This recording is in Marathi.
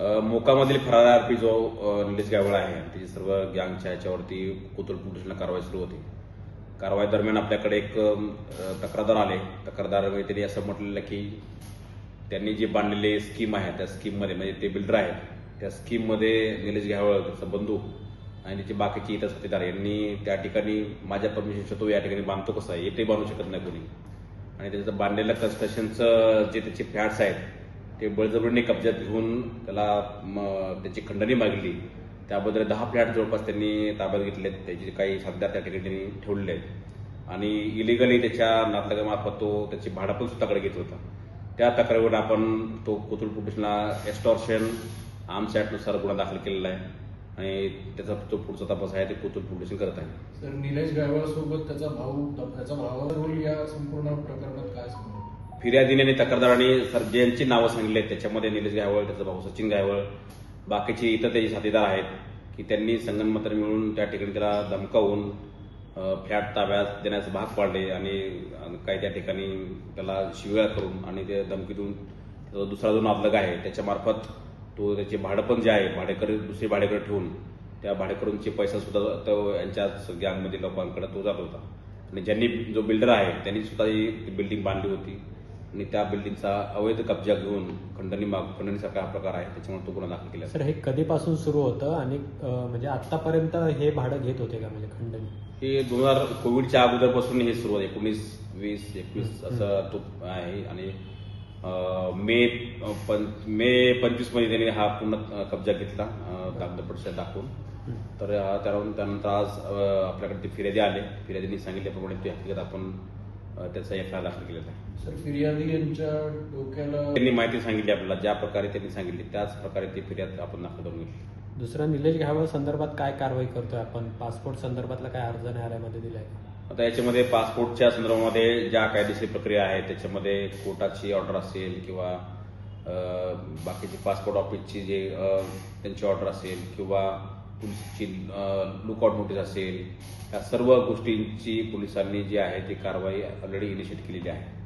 मोकामधील फरार आरोपी जो निलेश गायवळ आहे त्याची सर्व गँगच्या ह्याच्यावरती कोतुल पोलिसांना कारवाई सुरू होती. कारवाई दरम्यान आपल्याकडे एक तक्रारदार आले. तक्रारदार त्यांनी असं म्हटलेलं की त्यांनी जी बांधलेली स्कीम आहे त्या स्कीममध्ये म्हणजे ते बिल्डर आहेत त्या स्कीममध्ये निलेश घ्यावळ त्याचा बंधू आणि त्याचे बाकीचे इतर साथीदार यांनी त्या ठिकाणी माझ्या परमिशनच्या तो या ठिकाणी बांधतो कसं आहे ते बांधू शकत नाही कोणी. आणि त्याचं बांधलेलं कन्स्ट्रक्शनचं जे त्याचे फॅट्स आहेत ते बळजबरीने कब्जात घेऊन त्याला त्याची खंडणी मागली. त्याबद्दल दहा फ्लॅट जवळपास त्यांनी ताब्यात घेतलेत. त्याचे काही सध्या त्या ठिकाणी त्यांनी ठेवलेले आहेत. आणि इलिगली त्याच्या नातलगामार्फत तो त्याची भाडं पण स्वतःकडे घेत होता. त्या तक्रारीवर आपण तो कोथरूड पोलिसला एस्टॉर्शन आर्म्स ॲक्टनुसार गुन्हा दाखल केलेला आहे. आणि त्याचा जो पुढचा तपास आहे ते कोथरूड पोलीस करत आहे. तर निलेश गायकवाड सोबत त्याचा भाऊ त्याचा भावाचा रोल या संपूर्ण प्रकरणात काय फिर्यादीने आणि तक्रारदारांनी सर ज्यांची नावं सांगितली. आहेत त्याच्यामध्ये निलेश गायवळ त्याचा भाऊ सचिन गायवळ बाकीचे इतर त्याचे साथीदार आहेत की त्यांनी संगनमताने मिळून त्या ठिकाणी त्याला धमकावून फ्लॅट ताब्यात देण्यास भाग पाडले आणि काही त्या ठिकाणी त्याला शिव्या करून आणि ते धमकीतून त्याचा दुसरा जो नातलग आहे त्याच्यामार्फत तो त्याचे भाडं पण जे आहे भाडेकर दुसरे भाडेकर ठेवून त्या भाडेकरूंचे पैसा सुद्धा तो यांच्याच गॅंगमधील लोकांकडे तो जात होता. आणि ज्यांनी जो बिल्डर आहे त्यांनी सुद्धा ही बिल्डिंग बांधली होती. आणि त्या बिल्डिंगचा अवैध कब्जा घेऊन खंडणी माग खंडणीसारखा हा प्रकार आहे त्याच्यामुळे तो गुन्हा दाखल केला सर हे कधीपासून सुरू होतं आणि म्हणजे आतापर्यंत हे भाडं घेत होते का म्हणजे खंडणी? हे दोन हजार कोविडच्या अगोदरपासून हे सुरू आहे एकोणीस वीस एकवीस असं तो आहे आणि मे पं- मे पंचवीसमध्ये त्यांनी हा पूर्ण कब्जा घेतला कागदपत्र दाखवून. तर त्यावरून त्यानंतर आज आपल्याकडे ते फिर्यादी आले. फिर्यादींनी सांगितल्याप्रमाणे ते हकीकत आपण त्याचा एफ आय दाखल केलेला आहे. सर फिर्यादी यांच्या डोक्याला त्यांनी माहिती सांगितली आपल्याला ज्या प्रकारे त्यांनी सांगितली त्याच प्रकारे ती फिर्याद आपण दाखल करून घेतली. दुसरा निलेश घ्यावं संदर्भात काय कारवाई करतोय आपण? पासपोर्ट संदर्भातला काय अर्ज न्यायालयामध्ये दिलाय का? आता याच्यामध्ये पासपोर्टच्या संदर्भामध्ये ज्या कायदेशीर प्रक्रिया आहेत त्याच्यामध्ये कोर्टाची ऑर्डर असेल किंवा अं, बाकीची पासपोर्ट ऑफिसची जे अं, त्यांची ऑर्डर असेल किंवा पोलिसची लुकआउट नोटीस असेल या सर्व गोष्टींची पोलिसांनी जी आहे ती कारवाई ऑलरेडी इनिशिएट केलेली आहे.